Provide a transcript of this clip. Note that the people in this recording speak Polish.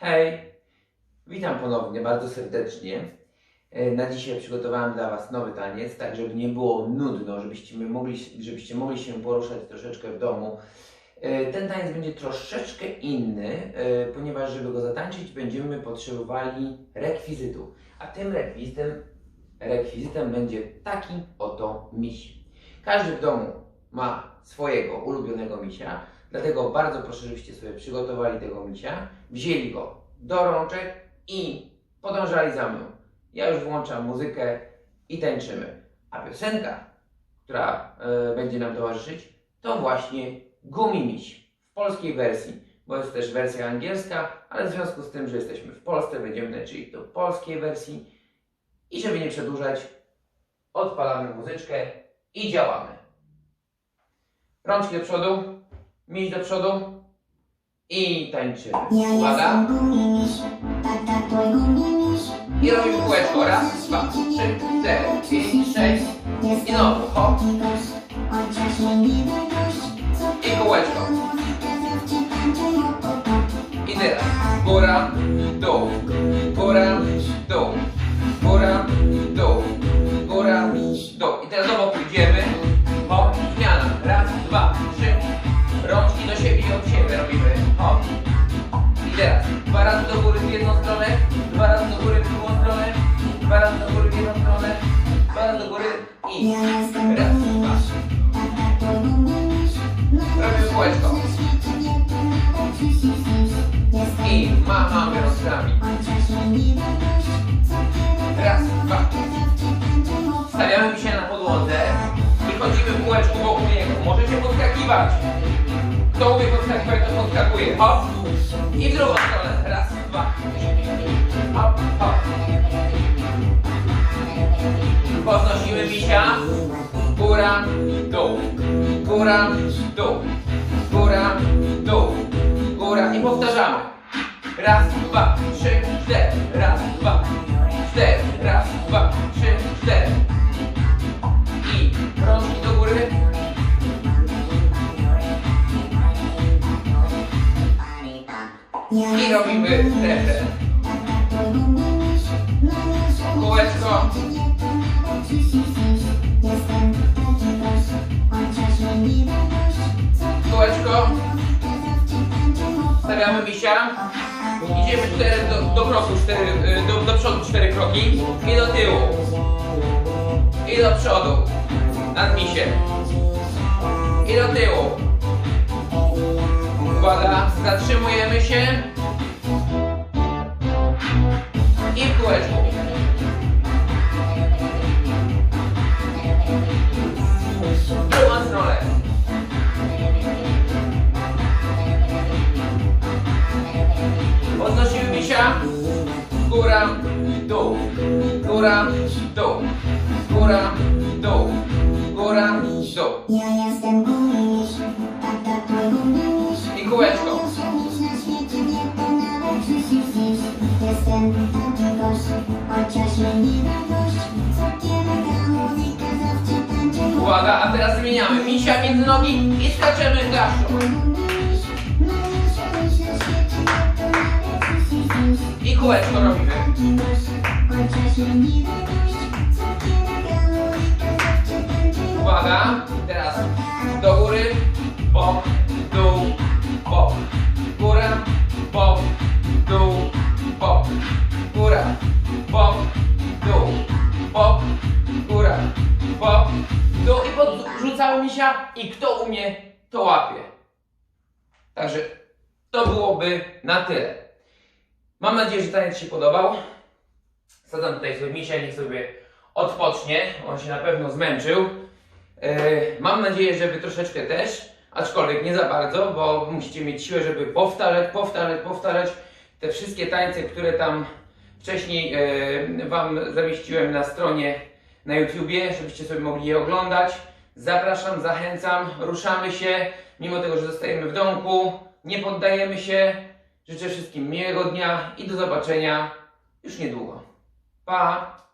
Hej, witam ponownie bardzo serdecznie. E, Na dzisiaj przygotowałem dla Was nowy taniec, tak żeby nie było nudno, żebyście mogli, żebyście mogli się poruszać troszeczkę w domu. E, Ten taniec będzie troszeczkę inny, e, ponieważ żeby go zatańczyć będziemy potrzebowali rekwizytu. A tym rekwizytem, rekwizytem będzie taki oto miś. Każdy w domu ma swojego ulubionego misia, dlatego bardzo proszę, żebyście sobie przygotowali tego misia, wzięli go do rączek i podążali za mną. Ja już włączam muzykę i tańczymy. A piosenka, która e, będzie nam towarzyszyć, to właśnie Gumi Miś w polskiej wersji, bo jest też wersja angielska, ale w związku z tym, że jesteśmy w Polsce, będziemy tańczyli do polskiej wersji i żeby nie przedłużać, odpalamy muzyczkę i działamy. Rączki do przodu, miś do przodu i tańczymy. Uwaga. I robimy kółeczko. Raz, dwa, trzy, cztery, pięć, sześć. I znowu. Hop. I kółeczko. hop. I teraz góra, dół, dwa razy do góry w jedną stronę, dwa razy do góry w drugą stronę, dwa razy do góry w jedną stronę, dwa razy do góry i raz, dwa. twój gumimiś. Robimy kółeczko. I machamy rączkami. Raz, dwa. Stawiamy się na podłodze i chodzimy w kółeczku wokół niego. Możecie podskakiwać. Kto umie podskakiwać, to podskakuje. Hop. I w drugą stronę. Raz, dwa. Hop, hop. Podnosimy misia. Góra, dół. Góra, dół. Góra, dół. Góra. I powtarzamy. Raz, dwa, trzy, cztery. Co Kółeczko. hop. Stawiamy misia. Idziemy cztery do, do kroku, cztery, y, do, do przodu cztery kroki i do tyłu. I do przodu. Nad misiem. I do tyłu. Uwaga, zatrzymujemy się. Dół. Góra, dół. Góra, dół. Góra, dół. Ja jestem gumimiś, tata twój gumimiś. I kółeczko. Nie. Jestem taki gość, chociaż gość. Co kiedy gra muzykę zawsze tańczy, Uwaga, a teraz zmieniamy. Misia między nogi i skaczemy gaszczą. I kółeczko robimy. Uwaga, teraz do góry, bok, dół, bok. Góra, bok, dół, bok. Góra, bok, dół, bok. Góra, bok, dół. I podrzucały misia i kto umie, to łapie. Także to byłoby na tyle. Mam nadzieję, że taniec się podobał. Sadzam tutaj sobie misia, niech sobie odpocznie. On się na pewno zmęczył. Yy, mam nadzieję, że Wy troszeczkę też, aczkolwiek nie za bardzo, bo musicie mieć siłę, żeby powtarzać, powtarzać, powtarzać te wszystkie tańce, które tam wcześniej yy, Wam zamieściłem na stronie na YouTubie, żebyście sobie mogli je oglądać. Zapraszam, zachęcam, ruszamy się, mimo tego, że zostajemy w domku, nie poddajemy się. Życzę wszystkim miłego dnia i do zobaczenia już niedługo. 八